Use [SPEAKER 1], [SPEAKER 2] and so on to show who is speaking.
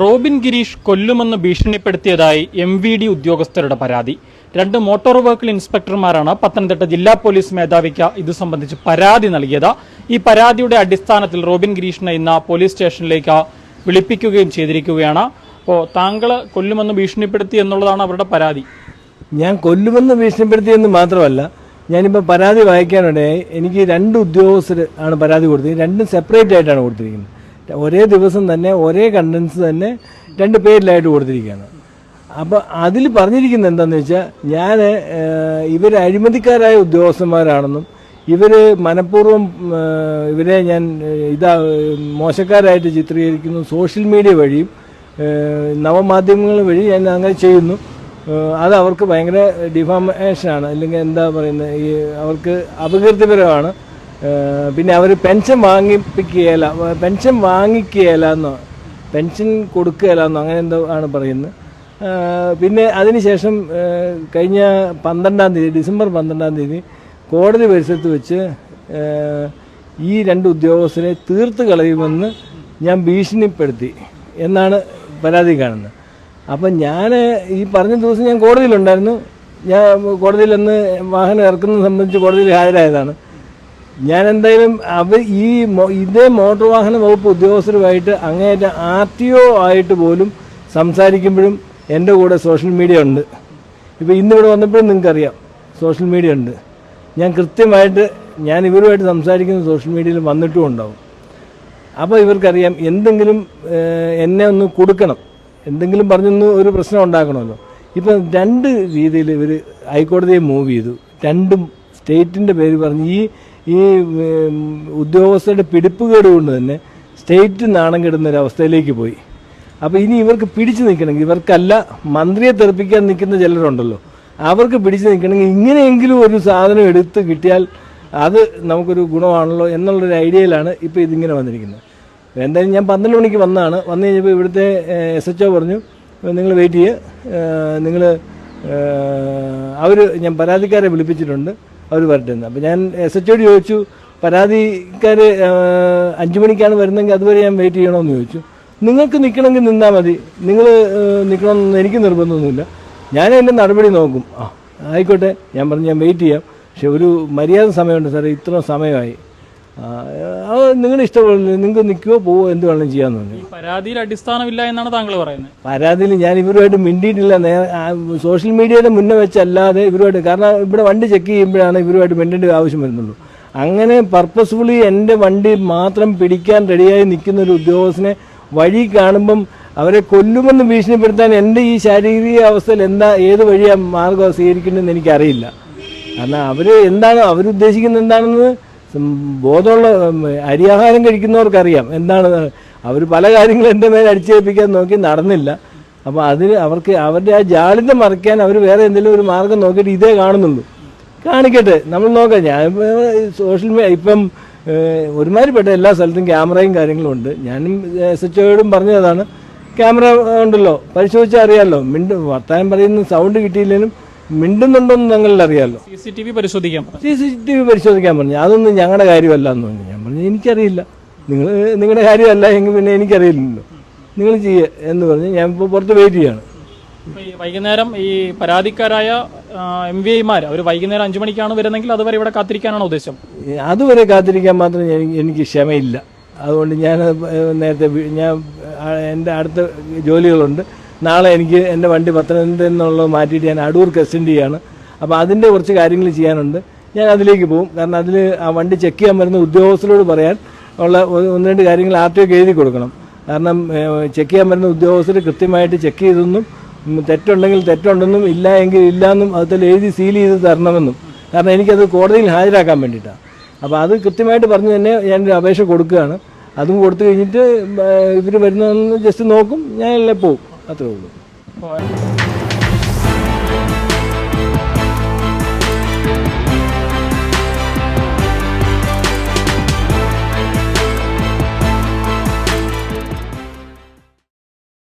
[SPEAKER 1] Robin Girish കൊല്ലുമെന്ന് ഭീഷണിപ്പെടുത്തിയതായി M V D ഉദ്യോഗസ്ഥരുടെ പരാതി. രണ്ട് മോട്ടോർ വെഹിക്കിൾ ഇൻസ്പെക്ടർമാരാണ് പത്തനംതിട്ട ജില്ലാ പോലീസ് മേധാവിക്ക് ഇത് സംബന്ധിച്ച് പരാതി നൽകിയത്. ഈ പരാതിയുടെ അടിസ്ഥാനത്തിൽ റോബിൻ ഗിരീഷിനെ ഇന്ന് പോലീസ് സ്റ്റേഷനിലേക്ക് വിളിപ്പിക്കുകയും ചെയ്തിരിക്കുകയാണ്. അപ്പോൾ താങ്കൾ കൊല്ലുമെന്ന് ഭീഷണിപ്പെടുത്തി എന്നുള്ളതാണ് അവരുടെ പരാതി.
[SPEAKER 2] ഞാൻ കൊല്ലുമെന്ന് ഭീഷണിപ്പെടുത്തി എന്ന് മാത്രമല്ല ഞാനിപ്പോൾ പരാതി വായിക്കാനിടയായി എനിക്ക് രണ്ട് ഉദ്യോഗസ്ഥർ ആണ് പരാതി കൊടുത്തത് രണ്ടും സെപ്പറേറ്റ് ആയിട്ടാണ് കൊടുത്തിരിക്കുന്നത്. ഒരേ ദിവസം തന്നെ ഒരേ കണ്ടൻസ് തന്നെ രണ്ട് പേരിലായിട്ട് കൊടുത്തിരിക്കുകയാണ്. അപ്പോൾ അതിൽ പറഞ്ഞിരിക്കുന്നത് എന്താണെന്ന് വെച്ചാൽ ഞാൻ ഇവർ അഴിമതിക്കാരായ ഉദ്യോഗസ്ഥന്മാരാണെന്നും ഇവർ മനഃപൂർവം ഇവരെ ഞാൻ ഇതാ മോശക്കാരായിട്ട് ചിത്രീകരിക്കുന്നു സോഷ്യൽ മീഡിയ വഴിയും നവമാധ്യമങ്ങൾ വഴി ഞാൻ അങ്ങനെ ചെയ്യുന്നു. അത് അവർക്ക് ഭയങ്കര ഡിഫാമേഷനാണ്. അല്ലെങ്കിൽ എന്താ പറയുന്നത് ഈ അവർക്ക് അപകീർത്തിപരമാണ് പിന്നെ അവർ പെൻഷൻ വാങ്ങിപ്പിക്കുകയില്ല പെൻഷൻ വാങ്ങിക്കുകയില്ല എന്നോ പെൻഷൻ കൊടുക്കുകയില്ല എന്നോ അങ്ങനെ എന്തോ ആണ് പറയുന്നത്. പിന്നെ അതിനുശേഷം കഴിഞ്ഞ പന്ത്രണ്ടാം തീയതി ഡിസംബർ പന്ത്രണ്ടാം തീയതി കോടതി പരിസരത്ത് വെച്ച് ഈ രണ്ട് ഉദ്യോഗസ്ഥരെ തീർത്ത് കളയുമെന്ന് ഞാൻ ഭീഷണിപ്പെടുത്തി എന്നാണ് പരാതി കാണുന്നത്. അപ്പം ഞാൻ ഈ പറഞ്ഞ ദിവസം ഞാൻ കോടതിയിലുണ്ടായിരുന്നു. ഞാൻ കോടതിയിൽ അന്ന് വാഹനം ഇറക്കുന്നത് സംബന്ധിച്ച് കോടതിയിൽ ഹാജരായതാണ്. ഞാൻ എന്തായാലും അവർ ഈ ഇതേ മോട്ടോർ വാഹന വകുപ്പ് ഉദ്യോഗസ്ഥരുമായിട്ട് അങ്ങേയറ്റം ആർ ടി ഒ ആയിട്ട് പോലും സംസാരിക്കുമ്പോഴും എന്റെ കൂടെ സോഷ്യൽ മീഡിയ ഉണ്ട്. ഇപ്പോൾ ഇന്നിവിടെ വന്നപ്പോഴും നിങ്ങൾക്കറിയാം സോഷ്യൽ മീഡിയ ഉണ്ട്. ഞാൻ കൃത്യമായിട്ട് ഞാൻ ഇവരുമായിട്ട് സംസാരിക്കുന്ന സോഷ്യൽ മീഡിയയിൽ വന്നിട്ടും ഉണ്ടാവും. അപ്പോൾ ഇവർക്കറിയാം എന്തെങ്കിലും എന്നെ ഒന്ന് കൊടുക്കണം. എന്തെങ്കിലും പറഞ്ഞൊന്ന് ഒരു പ്രശ്നം ഉണ്ടാക്കണമല്ലോ. ഇപ്പം രണ്ട് രീതിയിൽ ഇവർ ഹൈക്കോടതിയെ മൂവ് ചെയ്തു. രണ്ടും സ്റ്റേറ്റിന്റെ പേര് പറഞ്ഞ് ഈ ഈ ഉദ്യോഗസ്ഥരുടെ പിടിപ്പുകേട് കൊണ്ട് തന്നെ സ്റ്റേറ്റ് നാണം കെടുന്ന ഒരു അവസ്ഥയിലേക്ക് പോയി. അപ്പോൾ ഇനി ഇവർക്ക് പിടിച്ചു നിൽക്കണമെങ്കിൽ ഇവർക്കല്ല മന്ത്രിയെ തെറിപ്പിക്കാൻ നിൽക്കുന്ന ചിലരുണ്ടല്ലോ. അവർക്ക് പിടിച്ചു നിൽക്കണമെങ്കിൽ ഇങ്ങനെയെങ്കിലും ഒരു സാധനം എടുത്ത് കിട്ടിയാൽ അത് നമുക്കൊരു ഗുണമാണല്ലോ എന്നുള്ളൊരു ഐഡിയയിലാണ് ഇപ്പോൾ ഇതിങ്ങനെ വന്നിരിക്കുന്നത്. എന്തായാലും ഞാൻ പന്ത്രണ്ട് മണിക്ക് വന്നതാണ് വന്നു കഴിഞ്ഞപ്പോൾ ഇവിടുത്തെ എസ് എച്ച് ഒ പറഞ്ഞു നിങ്ങൾ വെയിറ്റ് ചെയ്യുക നിങ്ങൾ അവർ ഞാൻ പരാതിക്കാരെ വിളിപ്പിച്ചിട്ടുണ്ട്. അവർ പറഞ്ഞിരുന്നത് അപ്പം ഞാൻ എസ് എച്ച് ഒയോട് ചോദിച്ചു പരാതിക്കാർ അഞ്ചു മണിക്കാണ് വരുന്നതെങ്കിൽ അതുവരെ ഞാൻ വെയിറ്റ് ചെയ്യണമെന്ന് ചോദിച്ചു. നിങ്ങൾക്ക് നിൽക്കണമെങ്കിൽ നിന്നാൽ മതി. നിങ്ങൾ നിൽക്കണമെന്ന് എനിക്ക് നിർബന്ധമൊന്നുമില്ല. ഞാൻ എന്റെ നടപടി നോക്കും. ആ ആയിക്കോട്ടെ ഞാൻ പറഞ്ഞു ഞാൻ വെയിറ്റ് ചെയ്യാം. പക്ഷെ ഒരു മര്യാദ സമയമുണ്ട് സാറേ ഇത്ര സമയമായി. അത് നിങ്ങളുടെ ഇഷ്ടപ്പെടുന്നു നിങ്ങൾക്ക് നിൽക്കുകയോ പോവോ എന്ത് വേണമെങ്കിലും ചെയ്യാൻ പറഞ്ഞു.
[SPEAKER 1] പരാതിയിൽ അടിസ്ഥാനമില്ല എന്നാണ് താങ്കൾ പറയുന്നത്.
[SPEAKER 2] പരാതിയിൽ ഞാൻ ഇവരുമായിട്ട് മിണ്ടിയിട്ടില്ല. നേ ആ, സോഷ്യൽ മീഡിയയുടെ മുന്നേ വെച്ചല്ലാതെ ഇവരുമായിട്ട് കാരണം ഇവിടെ വണ്ടി ചെക്ക് ചെയ്യുമ്പോഴാണ് ഇവരുമായിട്ട് മിണ്ടേണ്ട ആവശ്യം വരുന്നുള്ളൂ. അങ്ങനെ പർപ്പസ്ഫുള്ളി എന്റെ വണ്ടി മാത്രം പിടിക്കാൻ റെഡിയായി നിൽക്കുന്ന ഒരു ഉദ്യോഗസ്ഥനെ വഴി കാണുമ്പം അവരെ കൊല്ലുമെന്ന് ഭീഷണിപ്പെടുത്താൻ എന്റെ ഈ ശാരീരിക അവസ്ഥയിൽ എന്താ ഏത് വഴിയാണ് മാർഗം സ്വീകരിക്കേണ്ടതെന്ന് എനിക്കറിയില്ല. കാരണം അവർ എന്താണ് അവരുദ്ദേശിക്കുന്നത് എന്താണെന്ന് ബോധമുള്ള അരിയാഹാരം കഴിക്കുന്നവർക്കറിയാം. എന്താണ് അവർ പല കാര്യങ്ങളും എന്റെ മേലെ അടിച്ചേൽപ്പിക്കാൻ നോക്കി നടന്നില്ല. അപ്പോൾ അതിന് അവർക്ക് അവരുടെ ആ ജാളിത മറയ്ക്കാൻ അവർ വേറെ എന്തെങ്കിലും ഒരു മാർഗം നോക്കിയിട്ട് ഇതേ കാണുന്നുള്ളൂ. കാണിക്കട്ടെ നമ്മൾ നോക്കാം. ഞാൻ സോഷ്യൽ മീഡിയ ഇപ്പം ഒരുമാതിരി ഒരുമാതിരിപ്പെട്ട എല്ലാ സ്ഥലത്തും ക്യാമറയും കാര്യങ്ങളും ഉണ്ട്. ഞാനും എസ് എച്ച് ഒയോടും പറഞ്ഞതാണ്. ക്യാമറ ഉണ്ടല്ലോ പരിശോധിച്ചാൽ അറിയാമല്ലോ മിണ്ട് വർത്താനം പറയുന്ന സൗണ്ട് കിട്ടിയില്ലെങ്കിലും മിണ്ടുന്നുണ്ടോന്ന് ഞങ്ങളിൽ അറിയാമല്ലോ
[SPEAKER 1] സി സി ടി വി പരിശോധിക്കാം.
[SPEAKER 2] സി സി ടി വി പരിശോധിക്കാൻ പറഞ്ഞു. അതൊന്നും ഞങ്ങളുടെ കാര്യമല്ല എന്ന് പറഞ്ഞു. ഞാൻ പറഞ്ഞു എനിക്കറിയില്ല. നിങ്ങൾ നിങ്ങളുടെ കാര്യമല്ല എങ്കിൽ പിന്നെ എനിക്കറിയില്ലല്ലോ. നിങ്ങൾ ചെയ്യുക എന്ന് പറഞ്ഞ്. ഞാൻ ഇപ്പോൾ പുറത്ത് വെയിറ്റ് ചെയ്യാണ്.
[SPEAKER 1] വൈകുന്നേരം ഈ പരാതിക്കാരായ എം വി ഐമാർ അവർ വൈകുന്നേരം അഞ്ചു മണിക്കാണ് വരുന്നെങ്കിൽ അതുവരെ ഇവിടെ കാത്തിരിക്കാനാണ് ഉദ്ദേശം?
[SPEAKER 2] അതുവരെ കാത്തിരിക്കാൻ മാത്രം എനിക്ക് ക്ഷമയില്ല. അതുകൊണ്ട് ഞാൻ നേരത്തെ ഞാൻ എന്റെ അടുത്ത ജോലികളുണ്ട്. നാളെ എനിക്ക് എന്റെ വണ്ടി പത്തനംതിട്ട നിന്നുള്ളത് മാറ്റിയിട്ട് ഞാൻ അടൂർ കസ്റ്റഡിയാണ് അപ്പോൾ അതിന്റെ കുറച്ച് കാര്യങ്ങൾ ചെയ്യാനുണ്ട്. ഞാൻ അതിലേക്ക് പോകും. കാരണം അതിൽ ആ വണ്ടി ചെക്ക് ചെയ്യാൻ വരുന്ന ഉദ്യോഗസ്ഥരോട് പറയാൻ ഉള്ള ഒന്ന് രണ്ട് കാര്യങ്ങൾ ആർ ടി എഴുതി കൊടുക്കണം. കാരണം ചെക്ക് ചെയ്യാൻ വരുന്ന ഉദ്യോഗസ്ഥർ കൃത്യമായിട്ട് ചെക്ക് ചെയ്തെന്നും തെറ്റുണ്ടെങ്കിൽ തെറ്റുണ്ടെന്നും ഇല്ല എങ്കിൽ ഇല്ല എന്നും അതിൽ എഴുതി സീൽ ചെയ്ത് തരണമെന്നും. കാരണം എനിക്കത് കോടതിയിൽ ഹാജരാക്കാൻ വേണ്ടിയിട്ടാണ് അപ്പോൾ അത് കൃത്യമായിട്ട് പറഞ്ഞു തന്നെ ഞാനൊരു അപേക്ഷ കൊടുക്കുകയാണ്. അതും കൊടുത്തു കഴിഞ്ഞിട്ട് ഇവർ വരുന്നതെന്ന് ജസ്റ്റ് നോക്കും. ഞാൻ എല്ലാം പോകും അത്രേ ഉള്ളൂ
[SPEAKER 1] അപ്പോൾ